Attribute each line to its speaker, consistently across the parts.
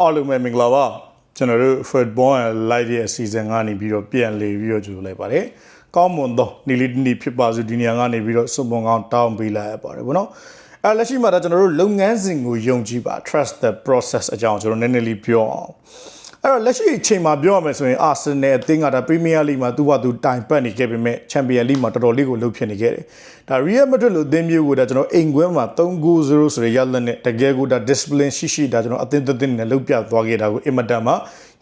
Speaker 1: အားလုံးပဲမင်္ဂလာပါကျွန်တော်တို့ football and live ရဲ့ season ကနေပြီးတော့ပြန်လေပြီးတော့ကြိုလိုက်ပါတယ်ကောင်းမွန်သောနေ့လေးတစ်နေ့ဖြစ်ပါစေဒီနေရာကနေပြီးတော့စွန်ပွန်ကောင်းတောင်းပေးလိုက်ရပါတယ်ဗောနော်အဲလက်ရှိမှာတော့ကျွန်တော်တို့လုပ်ငန်းစဉ်ကိုယုံကြည်ပါ trust the process အကြောင်းကျွန်တော်နည်းနည်းလေးပြောအောင် အဲ့တော့လက်ရှိအချိန်မှာပြောရမယ်ဆိုရင်အာဆင်နယ်အသင်းကဒါပရီးမီးယားလိမှာသူ့ဘာသူတိုင်ပတ်နေခဲ့ပေမဲ့ချန်ပီယံလိမှာတော်တော်လေးကိုလှုပ်ဖြစ်နေခဲ့တယ်။ဒါရီယယ်မက်ဒရစ်လိုအသင်းမျိုးကိုဒါကျွန်တော်အိမ်ကွင်းမှာ3-0ဆိုတဲ့ရလဒ်နဲ့တကယ်ကိုဒါ discipline ရှိရှိဒါကျွန်တော်အသင်းသက်သက်နဲ့လှုပ်ပြသွားခဲ့တာကိုအင်မတန်မှ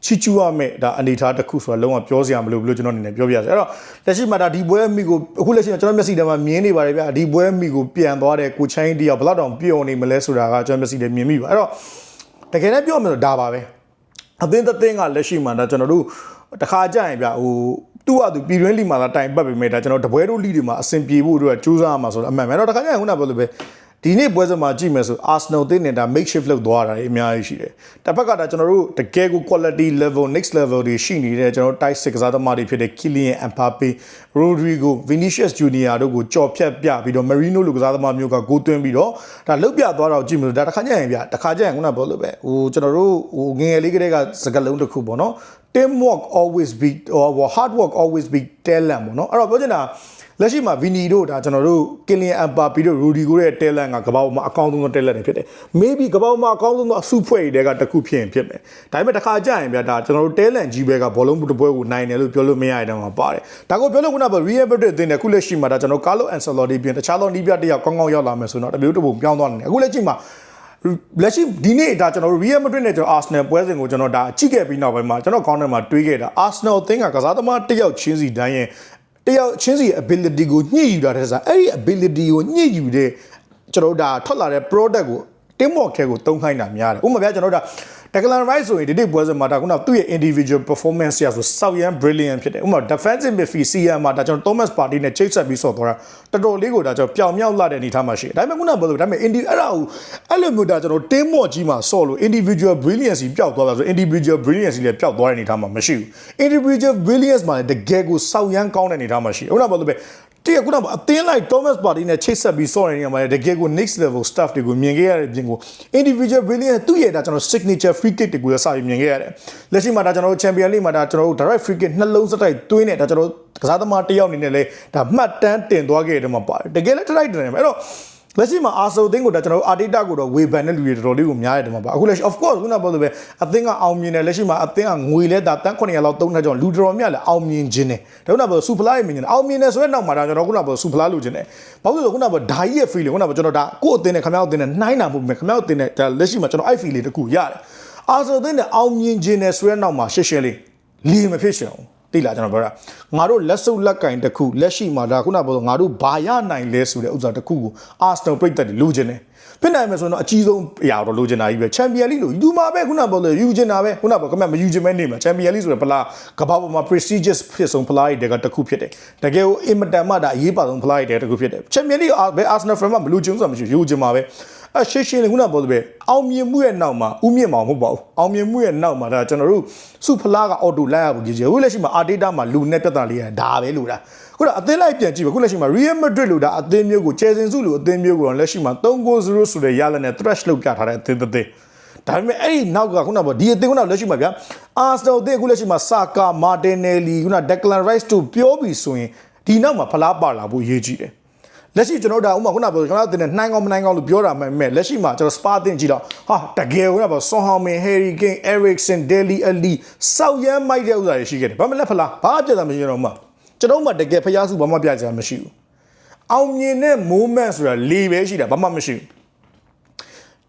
Speaker 1: ချီချူရမယ်ဒါအနေထားတစ်ခုဆိုတာလုံးဝပြောစရာမလိုဘူးလို့ကျွန်တော်အနေနဲ့ပြောပြရစေ။အဲ့တော့လက်ရှိမှာဒါဒီပွဲမိကိုအခုလက်ရှိမှာကျွန်တော်မျက်စိထဲမှာမြင်နေပါတယ်ဗျာဒီပွဲမိကိုပြန်သွားတဲ့ကိုချိုင်းတယောက်ဘယ်လောက်တောင်ပြုံနေမလဲဆိုတာကကျွန်တော်မျက်စိထဲမြင်မိပါအဲ့တော့တကယ်လည်းပြောမယ်ဆိုဒါပါပဲ အသင်းသက်သင်းကလက်ရှိမှာဒါကျွန်တော်တို့တခါကြရင်ဗျဟိုသူ့ဟာသူပြည်တွင်းလီမှာလာတိုင်ပတ်ပေမဲ့ဒါကျွန်တော်တပွဲတို့လီတွေမှာအဆင်ပြေဖို့အတွက်ကြိုးစားရမှာဆိုတော့အမှန်ပဲတော့တခါကြရင်ခုနပြောလို့ပဲ ဒီနေ့ပွဲစမှာကြည့်မယ်ဆို Arsenal တင်းနေတာ make shift လုပ်သွားတာအများကြီးရှိတယ်။တစ်ဖက်ကဒါကျွန်တော်တို့တကယ်ကို quality level next level တွေရှိနေတဲ့ကျွန်တော် tight စစ်ကစားသမားတွေဖြစ်တဲ့ Kylian Mbappe, Rodrigo, Vinicius Junior တို့ကိုကြော်ဖြတ်ပြပြီးတော့ Marino လူကစားသမားမျိုးကဂိုးသွင်းပြီးတော့ဒါလှုပ်ပြသွားတော့ကြည့်မလို့ဒါတစ်ခါကြရင်ဗျတစ်ခါကြရင်ခုနပြောလို့ပဲဟိုကျွန်တော်တို့ဟိုငငယ်လေးကလေးကစကားလုံးတစ်ခုပေါ့နော် team work always beat or hard work always beat talent ပေါ့နော်အဲ့တော့ပြောချင်တာ လက်ရှိမှာဗီနီတို့ဒါကျွန်တော်တို့ကင်လီယန်အမ်ပါပီတို့ရူဒီကိုရဲ့ talent ကကမ္ဘာပေါ်မှာအကောင်းဆုံးသော talent တွေဖြစ်တယ်။ maybe ကမ္ဘာပေါ်မှာအကောင်းဆုံးသောအစုဖွဲ့တွေကတစ်ခုဖြစ်ရင်ဖြစ်မယ်။ဒါပေမဲ့တစ်ခါကြာရင်ဗျာဒါကျွန်တော်တို့ talent ကြီးပဲကဘောလုံးတစ်ပွဲကိုနိုင်တယ်လို့ပြောလို့မရတဲ့တောင်မှပါတယ်။ဒါကိုပြောလို့ခုနက Real Madrid အသင်းနဲ့ခုလက်ရှိမှာဒါကျွန်တော် Carlo Ancelotti ပြင်တခြားသောနီးပြတစ်ယောက်ကောင်းကောင်းရောက်လာမယ်ဆိုတော့တမျိုးတစ်ပုံပြောင်းသွားတယ်။အခုလက်ရှိမှာလက်ရှိဒီနေ့ဒါကျွန်တော်တို့ Real Madrid နဲ့ကျွန်တော် Arsenal ပွဲစဉ်ကိုကျွန်တော်ဒါကြည့်ခဲ့ပြီးနောက်ပိုင်းမှာကျွန်တော်ကောင်းတယ်မှာတွေးခဲ့တာ Arsenal အသင်းကကစားသမားတစ်ယောက်ချင်းစီတိုင်းရဲ့ တယောက်ချင်းစီ ability ကိုညှိယူတာတဲ့စားအဲ့ဒီ ability ကိုညှိယူတဲ့ကျွန်တော်တို့ဒါထွက်လာတဲ့ product ကို team work ထဲကိုတုံးခိုင်းတာများတယ်ဥပမာပြကျွန်တော်တို့ဒါ Declan Rice ဆိုရင်ဒီနေ့ပွဲစဉ်မှာဒါခုနသူ့ရဲ့ individual performance ရဆိုစောက်ရန် brilliant ဖြစ်တယ်ဥပမာ defensive midfield CM မှာဒါကျွန်တော် Thomas Partey နဲ့ချိတ်ဆက်ပြီးဆော့သွားတာတော်တော်လေးကိုဒါကျွန်တော်ပျောင်မြောက်လာတဲ့အနေထားမှာရှိတယ်ဒါပေမဲ့ခုနပြောလို့ဒါပေမဲ့ indi အဲ့ဒါကိုအဲ့လိုမျိုးဒါကျွန်တော် team work ကြီးမှာဆော့လို့ individual brilliance ပျောက်သွားတာဆို individual brilliance လည်းပျောက်သွားတဲ့အနေထားမှာမရှိဘူး individual brilliance မှာလည်းတကယ်ကိုစောက်ရန်ကောင်းတဲ့အနေထားမှာရှိတယ်ခုနပြောလို့ပဲ တကယ်ခုနကအသင်းလိုက် Thomas Partey နဲ့ချိတ်ဆက်ပြီးဆော့နေတဲ့နေရာမှာတကယ်ကို next level stuff တွေကိုမြင်ခဲ့ရတဲ့ပြင်ကို individual brilliance သူ့ရဲ့ဒါကျွန်တော် signature free kick တွေကိုလည်းစပြီးမြင်ခဲ့ရတယ်။လက်ရှိမှာဒါကျွန်တော်တို့ Champion League မှာဒါကျွန်တော်တို့ direct free kick နှလုံးစတိုက်သွင်းနေဒါကျွန်တော်တို့ကစားသမားတစ်ယောက်အနေနဲ့လည်းဒါမှတ်တမ်းတင်သွားခဲ့တယ်မှာပါတယ်။တကယ်လည်း try တင်တယ်အဲ့တော့ လက်ရှိမှာအာဆိုအသင်းကိုဒါကျွန်တော်တို့အာတီတာကိုတော့ဝေဖန်တဲ့လူတွေတော်တော်လေးကိုများရတယ်မှာပါအခုလက်ရှိ of course ခုနပြောလို့ပဲအသင်းကအောင်မြင်တယ်လက်ရှိမှာအသင်းကငွေလဲဒါတန်း900လောက်သုံးထားကြောင်းလူတော်များလည်းအောင်မြင်ခြင်းတယ်ဒါခုနပြောစူဖလားရဲ့မြင်တယ်အောင်မြင်တယ်ဆိုတဲ့နောက်မှာဒါကျွန်တော်ခုနပြောစူဖလားလိုချင်တယ်ဘာလို့လဲဆိုခုနပြောဓာကြီးရဲ့ feel ခုနပြောကျွန်တော်ဒါကိုယ့်အသင်းနဲ့ခမောက်အသင်းနဲ့နှိုင်းတာမဟုတ်ဘူးခမောက်အသင်းနဲ့ဒါလက်ရှိမှာကျွန်တော်အဲ့ feel လေးတခုရတယ်အာဆိုအသင်းနဲ့အောင်မြင်ခြင်းတယ်ဆိုတဲ့နောက်မှာရှင်းရှင်းလေးလီမဖြစ်ရှင်အောင် တိလာကျွန်တော်ပြောတာငါတို့လက်စုပ်လက်ကင်တစ်ခုလက်ရှိမှာဒါခုနကပြောငါတို့ဘာရနိုင်လဲဆိုတဲ့ဥစ္စာတစ်ခုကိုအာစနယ်ပြိတ်တက်တယ်လိုချင်တယ်ဖြစ်နိုင်မယ်ဆိုတော့အကြီးဆုံးအရာတော့လိုချင်တာကြီးပဲချန်ပီယံလိလို့ဒီမှာပဲခုနပြောလို့ယူချင်တာပဲခုနပြောကမမယူချင်မဲနေမှာချန်ပီယံလိဆိုတဲ့ဖလားကမ္ဘာပေါ်မှာ prestigious ဖြစ်ဆုံးဖလားတွေတကတစ်ခုဖြစ်တယ်တကယ်ကိုအင်မတန်မှဒါအရေးပါဆုံးဖလားတွေတခုဖြစ်တယ်ချန်ပီယံလိဘယ်အာစနယ်ဖရမ်မှမလို့ချင်ဆိုတာမရှိယူချင်မှာပဲ အရှင်းရှင်းလေးခုနပြောလို့ပဲအောင်မြင်မှုရဲ့နောက်မှာဥမြင့်မှာမဟုတ်ပါဘူးအောင်မြင်မှုရဲ့နောက်မှာဒါကျွန်တော်တို့စုဖလားကအော်တိုလိုက်ရဖို့ကြီးကြီးအခုလက်ရှိမှာအာဒေတာမှာလူနဲ့ပြဿနာလေးရဒါပဲလို့လားခုနအသင်းလိုက်ပြန်ကြည့်ပဲခုလက်ရှိမှာ Real Madrid လို့ဒါအသင်းမျိုးကိုချယ်ဆင်စုလို့အသင်းမျိုးကိုတော့လက်ရှိမှာ3-0ဆိုတဲ့ရလနဲ့ thresh လုပ်ပြထားတဲ့အသင်းတစ်သင်းဒါပေမဲ့အဲ့ဒီနောက်ကခုနကဒီအသင်းကလက်ရှိမှာဗျာအာစနယ်အသင်းအခုလက်ရှိမှာစာကာမာတင်နယ်လီခုနဒက်ကလန်ရိုက်စ်တို့ပြောပြီးဆိုရင်ဒီနောက်မှာဖလားပါလာဖို့အရေးကြီးတယ် လက်ရှိကျွန်တော်တို့ဥမာခုနပြောကျွန်တော်တို့တင်နှိုင်းကောင်းမနှိုင်းကောင်းလို့ပြောတာမှမဲ့လက်ရှိမှာကျွန်တော်စပါတင်ကြည့်တော့ဟာတကယ်ခုနပြောဆွန်ဟောင်မင်ဟယ်ရီကိန်းအဲရစ်ဆန်ဒယ်လီအလီစောက်ရမ်းမိုက်တဲ့ဥစ္စာတွေရှိခဲ့တယ်ဘာမှလက်ဖလားဘာပြဿနာမရှိတော့မှကျွန်တော်မှတကယ်ဖျားစုဘာမှပြကြမှာမရှိဘူးအောင်မြင်တဲ့ moment ဆိုတာလေပဲရှိတာဘာမှမရှိဘူး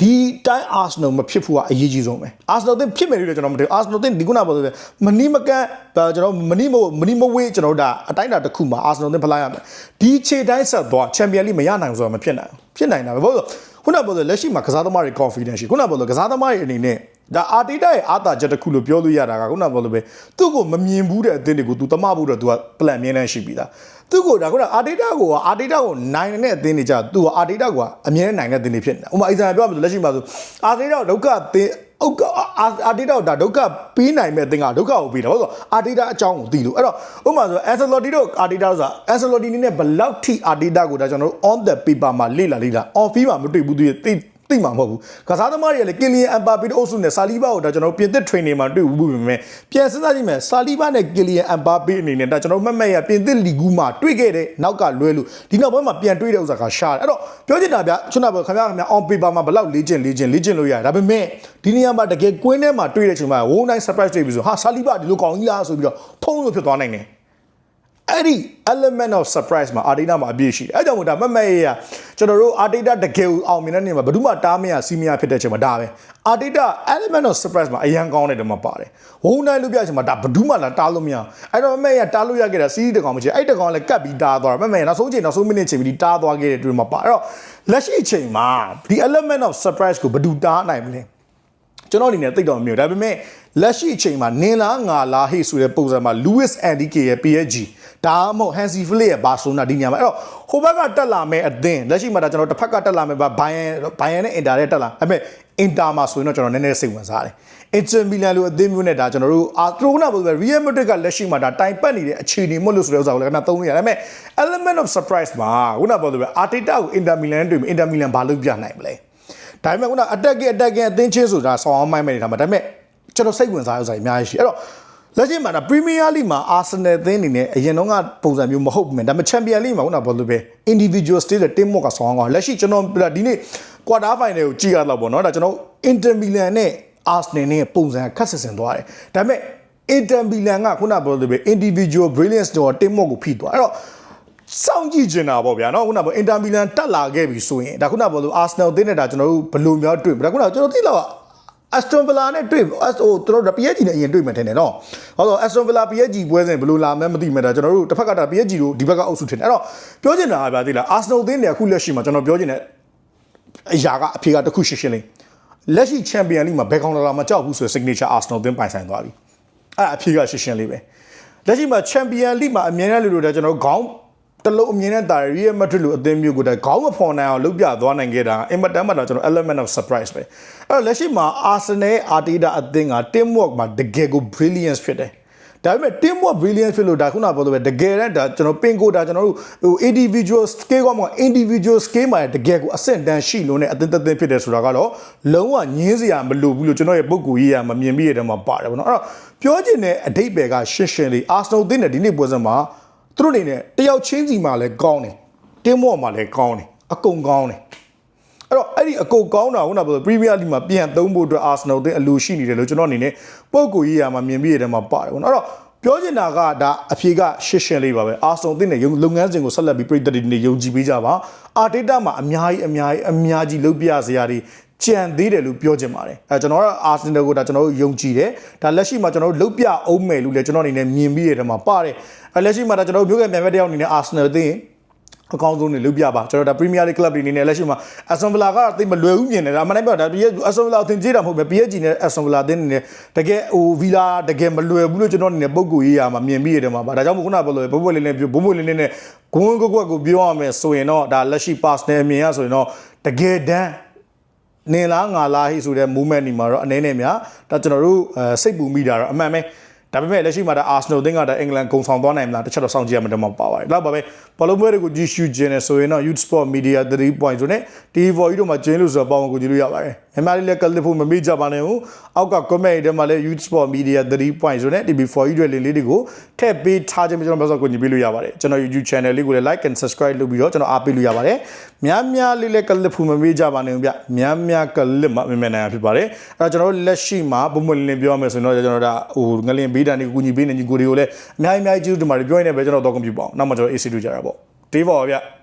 Speaker 1: ဒီတိုင်းအာဆနယ်မဖြစ်ဖို့ကအရေးကြီးဆုံးပဲအာဆနယ်တင်ဖြစ်မယ်လို့ကျွန်တော်မထင်အာဆနယ်တင်ဒီခုနပြောဆိုမနီမကန်ဒါကျွန်တော်မနီမမနီမဝေးကျွန်တော်ဒါအတိုင်းတာတစ်ခုမှာအာဆနယ်တင်ဖလားရမယ်ဒီခြေတိုင်းဆက်သွားချန်ပီယံလိမရနိုင်ဘူးဆိုတာမဖြစ်နိုင်ဘူးဖြစ်နိုင်တာပဲဘာလို့ခုနပြောဆိုလက်ရှိမှာကစားသမားတွေ confidence ရှိခုနပြောဆိုကစားသမားတွေအနေနဲ့ ဒါအာတီတာရဲ့အာသာချက်တစ်ခုလို့ပြောလို့ရတာကခုနပြောလို့ပဲသူ့ကိုမမြင်ဘူးတဲ့အသင်းတွေကို तू တမဖို့တော့ तू က plan မြင်နေရှိပြီသားသူ့ကိုဒါခုနအာတီတာကိုအာတီတာကိုနိုင်တဲ့အသင်းတွေကြသူ့ကိုအာတီတာကအမြဲနိုင်တဲ့အသင်းတွေဖြစ်နေတာဥပမာအိဇာပြောမှဆိုလက်ရှိမှာဆိုအာတီတာဒုက္ခသင်းဥက္ကအာတီတာဒါဒုက္ခပြီးနိုင်မဲ့အသင်းကဒုက္ခကိုပြီးတာဘာလို့အာတီတာအကြောင်းကိုသိလို့အဲ့တော့ဥပမာဆိုအန်ဆယ်လော်တီတို့အာတီတာဆိုတာအန်ဆယ်လော်တီနေနဲ့ဘယ်လောက်ထိအာတီတာကိုဒါကျွန်တော်တို့ on the paper မှာလေ့လာလေ့လာ on field မှာမတွေ့ဘူးသူသိ သိမှာမဟုတ်ဘူးကစားသမားတွေကလည်းကင်လီယန်အမ်ပါပီတို့အုပ်စုနဲ့ဆာလီဘာကိုဒါကျွန်တော်ပြင်သစ် training မှာတွေ့ဘူးပြီပဲပြန်စဉ်းစားကြည့်မယ်ဆာလီဘာနဲ့ကင်လီယန်အမ်ပါပီအနေနဲ့ဒါကျွန်တော်မှတ်မှတ်ရပြင်သစ်လီဂူမှာတွေ့ခဲ့တဲ့နောက်ကလွဲလို့ဒီနောက်ပိုင်းမှာပြန်တွေ့တဲ့ဥစ္စာကရှားတယ်အဲ့တော့ပြောချင်တာဗျကျွန်တော်ပြောခင်ဗျားခင်ဗျာ on paper မှာဘယ်လောက်လေ့ကျင့်လေ့ကျင့်လေ့ကျင့်လို့ရတယ်ဒါပေမဲ့ဒီနေရာမှာတကယ်ကွင်းထဲမှာတွေ့တဲ့အချိန်မှာဝုန်းတိုင်း surprise တွေ့ပြီဆိုဟာဆာလီဘာဒီလိုကောင်းကြီးလားဆိုပြီးတော့ဖုံးလို့ဖြစ်သွားနိုင်တယ် အဲ့ဒီ element of surprise မှာ Arteta မှာအပြည့်ရှိတယ်အဲကြောင့်မို့ဒါမတ်မတ်ရေးရကျွန်တော်တို့ Arteta တကယ်ကိုအောင်မြင်တဲ့နေရာမှာဘယ်သူမှတားမရစီးမရဖြစ်တဲ့ချိန်မှာဒါပဲ Arteta element of surprise မှာအရန်ကောင်းတဲ့တမှာပါတယ်ဝုန်းတိုင်းလို့ပြချိန်မှာဒါဘယ်သူမှလာတားလို့မရအောင်အဲ့တော့မတ်မတ်ရေးတားလို့ရခဲ့တာစီးတကောင်မချေအဲ့တကောင်လည်းကတ်ပြီးတားသွားတာမတ်မတ်ရေးနောက်ဆုံးချိန်နောက်ဆုံးမိနစ်ချိန်ပြီးတားသွားခဲ့တဲ့တွေ့မှာပါအဲ့တော့လက်ရှိချိန်မှာဒီ element of surprise ကိုဘယ်သူတားနိုင်မလဲ ကျွန်တော်အနေနဲ့သိတော့မမျိုးဒါပေမဲ့လက်ရှိအချိန်မှာနင်လားငါလားဟေ့ဆိုတဲ့ပုံစံမှာ Lewis Enrique ရဲ့ PSG ဒါမှမဟုတ် Hansi Flick ရဲ့ Barcelona ဒီညမှာအဲ့တော့ဟိုဘက်ကတက်လာမယ်အသင်းလက်ရှိမှာဒါကျွန်တော်တစ်ဖက်ကတက်လာမယ်ဘာ Bayern Bayern နဲ့ Inter နဲ့တက်လာဒါပေမဲ့ Inter မှာဆိုရင်တော့ကျွန်တော်နည်းနည်းစိတ်ဝင်စားတယ် Inter Milan လိုအသင်းမျိုးနဲ့ဒါကျွန်တော်တို့အာထရိုနာပေါ့ဆို Real Madrid ကလက်ရှိမှာဒါတိုင်ပတ်နေတဲ့အခြေအနေမဟုတ်လို့ဆိုတဲ့ဥစ္စာကိုလည်းခဏသုံးလို့ရတယ်ဒါပေမဲ့ element of surprise မှာခုနကပြောသလိုပဲ Arteta ကို Inter Milan နဲ့တွေ့ပြီး Inter Milan ဘာလုပ်ပြနိုင်မလဲ ဒါပေမဲ့ခုန attack attack အသင်းချင်းဆိုတာဆောင်းအောင်မိုင်းမယ်နေတာမှာဒါပေမဲ့ကျွန်တော်စိတ်ဝင်စားရစားအများကြီးရှိအဲ့တော့လက်ရှိမှာဒါ Premier League မှာ Arsenal အသင်းအနေနဲ့အရင်တော့ကပုံစံမျိုးမဟုတ်ဘူးမယ်ဒါပေမဲ့ Champion League မှာခုနပြောလို့ပဲ individual stage တဲ့ team work ကဆောင်းအောင်လက်ရှိကျွန်တော်ဒီနေ့ quarter final ကိုကြည့်ရတော့ပေါ့နော်ဒါကျွန်တော် Inter Milan နဲ့ Arsenal နဲ့ပုံစံခက်ဆင်ဆင်သွားတယ်ဒါပေမဲ့ Inter Milan ကခုနပြောလို့ပဲ individual brilliance တော့ team work ကိုဖိသွားအဲ့တော့ စောင့်ကြည့်နေတာပေါ့ဗျာနော်ခုနကပြောအင်တာမီလန်တက်လာခဲ့ပြီဆိုရင်ဒါခုနကပြောလို့အာဆနယ်အသင်းနဲ့ဒါကျွန်တော်တို့ဘယ်လိုများတွေ့ဒါခုနကကျွန်တော်သိတော့အက်စတွန်ဗလာနဲ့တွေ့အက်ဟိုကျွန်တော်တို့ PSG နဲ့အရင်တွေ့မှထင်တယ်နော်ဟောတော့အက်စတွန်ဗလာ PSG ပွဲစဉ်ဘယ်လိုလာမဲမသိမှဒါကျွန်တော်တို့တစ်ဖက်ကဒါ PSG တို့ဒီဘက်ကအုပ်စုထင်တယ်အဲ့တော့ပြောချင်တာကဗျာသိလားအာဆနယ်အသင်းနဲ့အခုလက်ရှိမှာကျွန်တော်ပြောချင်တဲ့အရာကအဖြေကတစ်ခုရှင်းရှင်းလေးလက်ရှိချန်ပီယံလိမှာဘယ်ကောင်လာမကြောက်ဘူးဆိုတဲ့ signature Arsenal အသင်းပိုင်ဆိုင်သွားပြီအဲ့အဖြေကရှင်းရှင်းလေးပဲလက်ရှိမှာချန်ပီယံလိမှာအမြင်နဲ့လူတို့တဲ့ကျွန်တော်တို့ခေါင်း တလုံးအမြင်နဲ့တာရီယယ်မက်ဒရစ်လိုအသင်းမျိုးကိုတည်းခေါင်းမဖော်နိုင်အောင်လုပ်ပြသွားနိုင်ခဲ့တာအင်မတန်မှတော့ကျွန်တော် element of surprise ပဲအဲ့တော့လက်ရှိမှာ Arsenal Arteta အသင်းက team work မှာတကယ်ကို brilliance ဖြစ်တယ်ဒါပေမဲ့ team work brilliance ဖြစ်လို့ဒါခုနကပြောလို့ပဲတကယ်တမ်းဒါကျွန်တော်ပင်ကိုဒါကျွန်တော်တို့ဟို individual scale ကမှ individual scale မှာတကယ်ကိုအဆင့်တန်းရှိလို့ ਨੇ အသင်းသက်သင်းဖြစ်တယ်ဆိုတာကတော့လုံးဝညင်းစရာမလိုဘူးလို့ကျွန်တော်ရဲ့ပုံကူကြီးရမမြင်မိရတဲ့မှာပါတယ်ဗောနော်အဲ့တော့ပြောချင်တဲ့အဓိပ္ပာယ်ကရှင်းရှင်းလေး Arsenal အသင်းနဲ့ဒီနေ့ပွဲစဉ်မှာ သူတို့အနေနဲ့တယောက်ချင်းစီမှာလည်းကောင်းတယ် team work မှာလည်းကောင်းတယ်အကုန်ကောင်းတယ်အဲ့တော့အဲ့ဒီအကုန်ကောင်းတာခုနကပြောပရီးမီးယားလိမှာပြန်သုံးဖို့အတွက်အာဆနယ်တဲ့အလိုရှိနေတယ်လို့ကျွန်တော်အနေနဲ့ပုံကိုကြီးရမှာမြင်ပြီးရတဲ့မှာပါတယ်ပေါ့နော်အဲ့တော့ပြောချင်တာကဒါအဖြေကရှင်းရှင်းလေးပါပဲအာဆနယ်တဲ့ရုံလုပ်ငန်းစဉ်ကိုဆက်လက်ပြီးပြည်သက်တွေနေယုံကြည်ပေးကြပါအာတေတာမှာအများကြီးအများကြီးအများကြီးလုပ်ပြစရာတွေ ကြံသေးတယ်လို့ပြောချင်ပါတယ်အဲကျွန်တော်ကအာဆနယ်ကိုဒါကျွန်တော်တို့ယုံကြည်တယ်ဒါလက်ရှိမှာကျွန်တော်တို့လုပ်ပြအောင်မယ်လို့လည်းကျွန်တော်အနေနဲ့မြင်ပြီးရတဲ့မှာပါတယ်အဲလက်ရှိမှာဒါကျွန်တော်တို့မျိုးကမြန်မဲ့တယောက်အနေနဲ့အာဆနယ်သိရင်အကောင်းဆုံးနေလုပ်ပြပါကျွန်တော်ဒါ Premier League club တွေအနေနဲ့လက်ရှိမှာ Aston Villa ကသိမလွယ်ဘူးမြင်တယ်ဒါမှန်တယ်ပြောဒါ Aston Villa အသင်ကြီးတာမဟုတ်ပဲ PSG နဲ့ Aston Villa အသင်းနေတကယ်ဟို Villa တကယ်မလွယ်ဘူးလို့ကျွန်တော်အနေနဲ့ပုံကူရေးရမှာမြင်ပြီးရတယ်မှာဒါကြောင့်မို့ခုနကပြောလို့ဘိုးဘွယ်လေးနဲ့ဘိုးဘွယ်လေးနဲ့ဂုံကွက်ကွက်ကိုပြောရမယ်ဆိုရင်တော့ဒါလက်ရှိ pass နဲ့အမြင်ရဆိုရင်တော့တကယ်တမ်း နင်လားငါလားဟိဆိုတဲ့ movement ဒီမှာတော့အနေနဲ့များဒါကျွန်တော်တို့အဲစိတ်ပူမိတာတော့အမှန်ပဲဒါပေမဲ့လက်ရှိမှာဒါအာဆနယ်အသင်းကဒါအင်္ဂလန်ဂုံဆောင်သွားနိုင်မလားတစ်ချက်တော့စောင့်ကြည့်ရမှာတော့မပါပါတယ်။လောက်ပါပဲ။ဘောလုံးပွဲတွေကိုကြည့်ရှုခြင်းနဲ့ဆိုရင်တော့ Youth Sport Media 3 point ဆိုနဲ့ TV4 ကြီးတို့မှာကျင်းလို့ဆိုတော့ပေါင်းကိုကြည့်လို့ရပါတယ်။မြန်မာလေးလည်းကလစ်ဖို့မမေ့ကြပါနဲ့ဘူး။အောက်က comment တွေမှာလည်း Youth Sport Media 3 point ဆိုနဲ့ TV4 ကြီးတွေလေးလေးတွေကိုထည့်ပေးထားခြင်းကျွန်တော်ပြောဆိုကိုကြည့်ပေးလို့ရပါတယ်။ကျွန်တော် YouTube channel လေးကိုလည်း like and subscribe လုပ်ပြီးတော့ကျွန်တော်အားပေးလို့ရပါတယ်။များများလေးလည်းကလစ်ဖို့မမေ့ကြပါနဲ့ဘူးဗျ။များများကလစ်မှမမေ့နိုင်ဖြစ်ပါတယ်။အဲ့တော့ကျွန်တော်တို့လက်ရှိမှာဘုံဘုံလင်းလင်းပြောရမယ်ဆိုရင်တော့ကျွန်တော်တို့ဟိုငလင်ဘေးတန်တွေကိုကူညီပေးနေညီကိုတွေကိုလည်းအများကြီးအများကြီးကျေးဇူးတင်ပါတယ်ပြောရင်လည်းပဲကျွန်တော်တော့ကွန်ပျူတာပေါ့နောက်မှကျွန်တော် AC တို့ကြတာပေါ့ တေးပါပါဗျ။